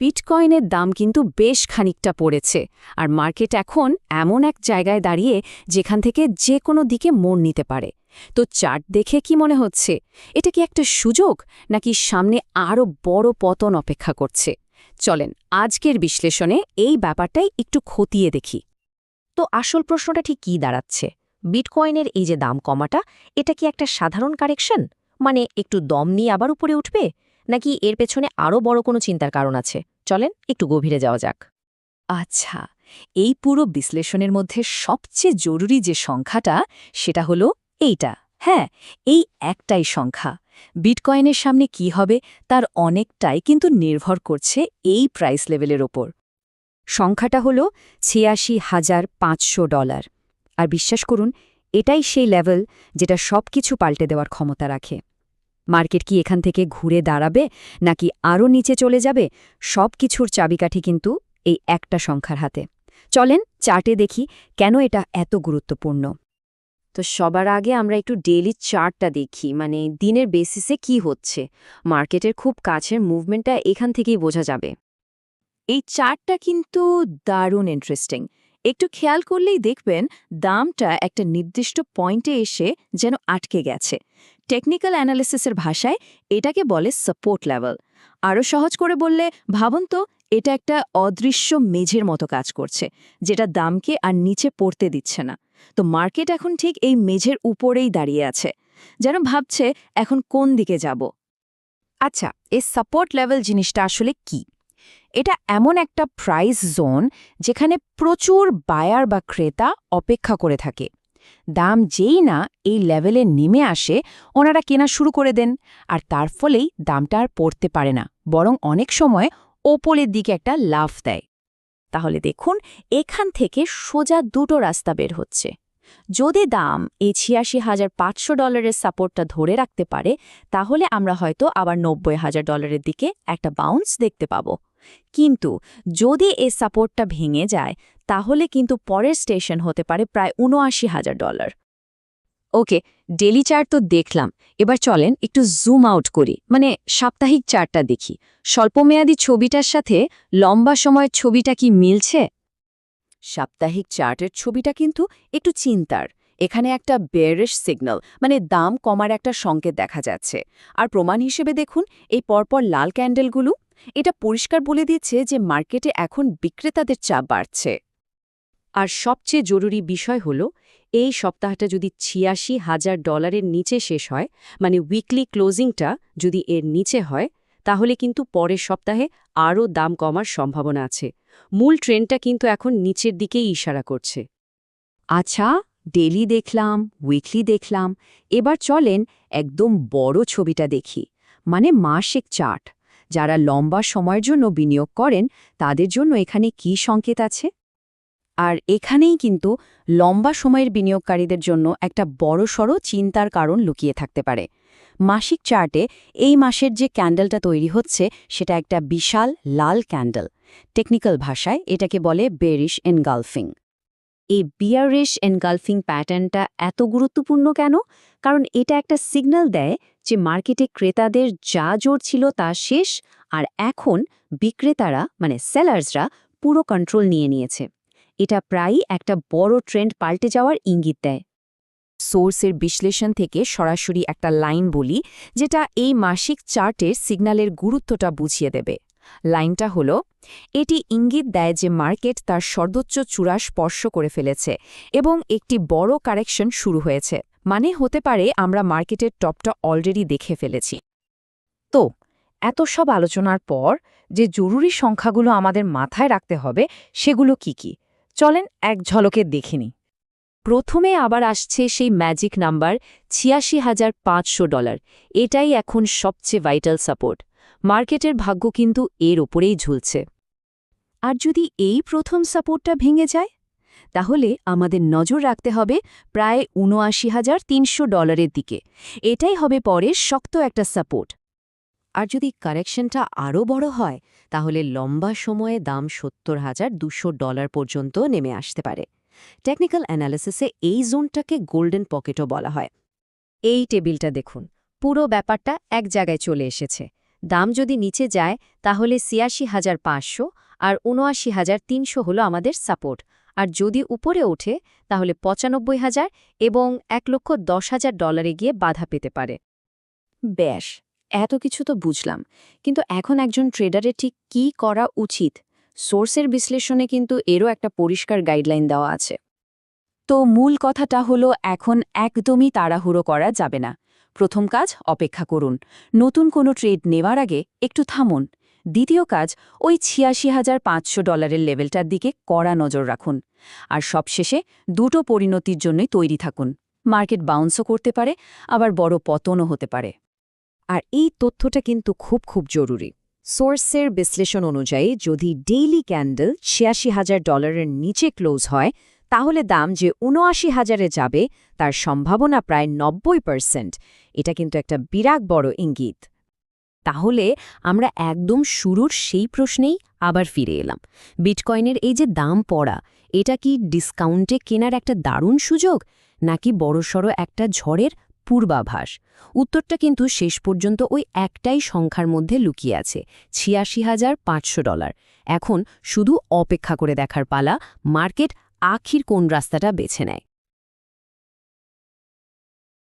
বিটকয়েনের দাম কিন্তু বেশ খানিকটা পড়েছে, আর মার্কেট এখন এমন এক জায়গায় দাঁড়িয়ে যেখান থেকে যে কোনো দিকে মোড় নিতে পারে। তো চার্ট দেখে কি মনে হচ্ছে? এটা কি একটা সুযোগ, নাকি সামনে আরও বড় পতন অপেক্ষা করছে? চলেন আজকের বিশ্লেষণে এই ব্যাপারটাই একটু খতিয়ে দেখি। তো আসল প্রশ্নটা ঠিক কী দাঁড়াচ্ছে? বিটকয়েনের এই যে দাম কমাটা, এটা কি একটা সাধারণ কারেকশন? মানে একটু দম নিয়ে আবার উপরে উঠবে? নাকি এর পেছনে আরও বড় কোনো চিন্তার কারণ আছে? চলেন, একটু গভীরে যাওয়া যাক। আচ্ছা এই পুরো বিশ্লেষণের মধ্যে সবচেয়ে জরুরি যে সংখ্যাটা, সেটা হলো এইটা। হ্যাঁ এই একটাই সংখ্যা। বিটকয়েনের সামনে কি হবে, তার অনেকটাই কিন্তু নির্ভর করছে এই প্রাইস লেভেলের ওপর। সংখ্যাটা হল ছিয়াশি হাজার পাঁচশো ডলার। আর বিশ্বাস করুন, এটাই সেই লেভেল যেটা সব কিছু পাল্টে দেওয়ার ক্ষমতা রাখে। মার্কেট কি এখান থেকে ঘুরে দাঁড়াবে, নাকি আরও নিচে চলে যাবে? সব কিছুর চাবিকাঠি কিন্তু এই একটা সংখ্যার হাতে। চলেন চার্টে দেখি কেন এটা এত গুরুত্বপূর্ণ। তো সবার আগে আমরা একটু ডেইলি চার্টটা দেখি মানে দিনের বেসিসে কি হচ্ছে? মার্কেটের খুব কাছের মুভমেন্টটা এখান থেকেই বোঝা যাবে। এই চার্টটা কিন্তু দারুণ ইন্টারেস্টিং একটু খেয়াল করলেই দেখবেন দামটা একটা নির্দিষ্ট পয়েন্টে এসে যেন আটকে গেছে। টেকনিক্যাল অ্যানালিসিসের ভাষায় এটাকে বলে সাপোর্ট লেভেল আরও সহজ করে বললে, ভাবুন তো, এটা একটা অদৃশ্য মেঝের মতো কাজ করছে, যেটা দামকে আর নিচে পড়তে দিচ্ছে না। তো মার্কেট এখন ঠিক এই মেঝের উপরেই দাঁড়িয়ে আছে। যেন ভাবছে, এখন কোন দিকে যাব? আচ্ছা এই সাপোর্ট লেভেল জিনিসটা আসলে কি? এটা এমন একটা প্রাইস জোন যেখানে প্রচুর বায়ার বা ক্রেতা অপেক্ষা করে থাকে। দাম যেই না, এই লেভেলে নেমে আসে, ওনারা কেনা শুরু করে দেন, আর তার ফলেই দামটা আর পড়তে পারে না, বরং অনেক সময় ওপরের দিকে একটা লাফ দেয়। তাহলে দেখুন, এখান থেকে সোজা দুটো রাস্তা বের হচ্ছে। যদি দাম এই ছিয়াশি হাজার পাঁচশো ডলারের সাপোর্টটা ধরে রাখতে পারে, তাহলে আমরা হয়তো আবার নব্বই হাজার ডলারের দিকে একটা বাউন্স দেখতে পাব। কিন্তু যদি এই সাপোর্টটা ভেঙে যায়, তাহলে কিন্তু পরের স্টেশন হতে পারে প্রায় উনআশি হাজার ডলার। ওকে, ডেলি চার্ট তো দেখলাম। এবার চলেন একটু জুম আউট করি। মানে সাপ্তাহিক চার্টটা দেখি। স্বল্পমেয়াদী ছবিটার সাথে লম্বা সময়ের ছবিটা কি মিলছে? সাপ্তাহিক চার্টের ছবিটা কিন্তু একটু চিন্তার। এখানে একটা বেয়ারিশ সিগন্যাল মানে দাম কমার একটা সংকেত দেখা যাচ্ছে। আর প্রমাণ হিসেবে দেখুন, এই পরপর লাল ক্যান্ডেলগুলো এটা পরিষ্কার বলে দিচ্ছে যে মার্কেটে এখন বিক্রেতাদের চাপ বাড়ছে। আর সবচেয়ে জরুরি বিষয় হল, এই সপ্তাহটা যদি ছিয়াশি হাজার ডলারের নিচে শেষ হয় মানে উইকলি ক্লোজিংটা যদি এর নিচে হয়, তাহলে কিন্তু পরের সপ্তাহে আরও দাম কমার সম্ভাবনা আছে। মূল ট্রেনটা কিন্তু এখন নিচের দিকেই ইশারা করছে। আচ্ছা ডেলি দেখলাম উইকলি দেখলাম, এবার চলেন একদম বড় ছবিটা দেখি মানে মাসিক চার্ট যারা লম্বা সময়ের জন্য বিনিয়োগ করেন, তাদের জন্য এখানে কি সংকেত আছে? আর এখানেই কিন্তু লম্বা সময়ের বিনিয়োগকারীদের জন্য একটা বড়সড় চিন্তার কারণ লুকিয়ে থাকতে পারে। মাসিক চার্টে এই মাসের যে ক্যান্ডেলটা তৈরি হচ্ছে, সেটা একটা বিশাল লাল ক্যান্ডেল। টেকনিক্যাল ভাষায় এটাকে বলে বেরিশ এনগালফিং। এই বিয়ারিশ এনগালফিং প্যাটার্নটা এত গুরুত্বপূর্ণ কেন? কারণ এটা একটা সিগন্যাল দেয় যে মার্কেটে ক্রেতাদের যা জোর ছিল তা শেষ, আর এখন বিক্রেতারা মানে সেলার্সরা পুরো কন্ট্রোল নিয়ে নিয়েছে। এটা প্রায়ই একটা বড় ট্রেন্ড পাল্টে যাওয়ার ইঙ্গিত দেয়। সোর্সের বিশ্লেষণ থেকে সরাসরি একটা লাইন বলি, যেটা এই মাসিক চার্টের সিগন্যালের গুরুত্বটা বুঝিয়ে দেবে। লাইনটা হল, এটি ইঙ্গিত দেয় যে মার্কেট তার সর্বোচ্চ চূড়া স্পর্শ করে ফেলেছে এবং একটি বড় কারেকশন শুরু হয়েছে। মানে হতে পারে আমরা মার্কেটের টপটা অলরেডি দেখে ফেলেছি। তো, এত সব আলোচনার পর যে জরুরি সংখ্যাগুলো আমাদের মাথায় রাখতে হবে, সেগুলো কি কি? চলেন এক ঝলকে দেখিনি প্রথমে আবার আসছে সেই ম্যাজিক নাম্বার ছিয়াশি হাজার পাঁচশো ডলার। এটাই এখন সবচেয়ে ভাইটাল সাপোর্ট। মার্কেটের ভাগ্য কিন্তু এর ওপরেই ঝুলছে। আর যদি এই প্রথম সাপোর্টটা ভেঙে যায়, তাহলে আমাদের নজর রাখতে হবে প্রায় উনআশি হাজার তিনশো ডলারের দিকে। এটাই হবে পরে শক্ত একটা সাপোর্ট। আর যদি কারেকশনটা আরও বড় হয়, তাহলে লম্বা সময়ে দাম সত্তর হাজার দুশো ডলার পর্যন্ত নেমে আসতে পারে। টেকনিক্যাল অ্যানালিসিসে এই জোনটাকে গোল্ডেন পকেটও বলা হয়। এই টেবিলটা দেখুন, পুরো ব্যাপারটা এক জায়গায় চলে এসেছে। দাম যদি নিচে যায়, তাহলে ছিয়াশি হাজার পাঁচশো আর উনআশি হাজার তিনশো হলো আমাদের সাপোর্ট। আর যদি উপরে ওঠে, তাহলে পঁচানব্বই হাজার এবং এক লক্ষ দশ হাজার ডলারে গিয়ে বাধা পেতে পারে। ব্যাস, এত কিছু তো বুঝলাম। কিন্তু এখন একজন ট্রেডারের ঠিক কী করা উচিত? সোর্সের বিশ্লেষণে কিন্তু এরও একটা পরিষ্কার গাইডলাইন দেওয়া আছে। তো মূল কথাটা হলো, এখন একদমই তাড়াহুড়ো করা যাবে না। প্রথম কাজ অপেক্ষা করুন। নতুন কোনো ট্রেড নেওয়ার আগে একটু থামুন। দ্বিতীয় কাজ, ওই ছিয়াশি হাজার পাঁচশো ডলারের লেভেলটার দিকে কড়া নজর রাখুন। আর সবশেষে দুটো পরিণতির জন্যই তৈরি থাকুন। মার্কেট বাউন্সও করতে পারে, আবার বড় পতনও হতে পারে। আর এই তথ্যটা কিন্তু খুব খুব জরুরি। সোর্সের বিশ্লেষণ অনুযায়ী যদি ডেইলি ক্যান্ডেল ছিয়াশি হাজার ডলারের নিচে ক্লোজ হয়, তাহলে দাম যে উনআশি হাজারে যাবে, তার সম্ভাবনা প্রায় নব্বই পার্সেন্ট। এটা কিন্তু একটা বিরাট বড় ইঙ্গিত। তাহলে আমরা একদম শুরুর সেই প্রশ্নেই আবার ফিরে এলাম। বিটকয়েনের এই যে দাম পড়া, এটা কি ডিসকাউন্টে কেনার একটা দারুণ সুযোগ, নাকি বড়সড় একটা ঝড়ের পূর্বাভাস? উত্তরটা কিন্তু শেষ পর্যন্ত ওই একটাই সংখ্যার মধ্যে লুকিয়ে আছে, ছিয়াশি হাজার পাঁচশো ডলার। এখন শুধু অপেক্ষা করে দেখার পালা, মার্কেট আখির কোন রাস্তাটা বেছে নেয়।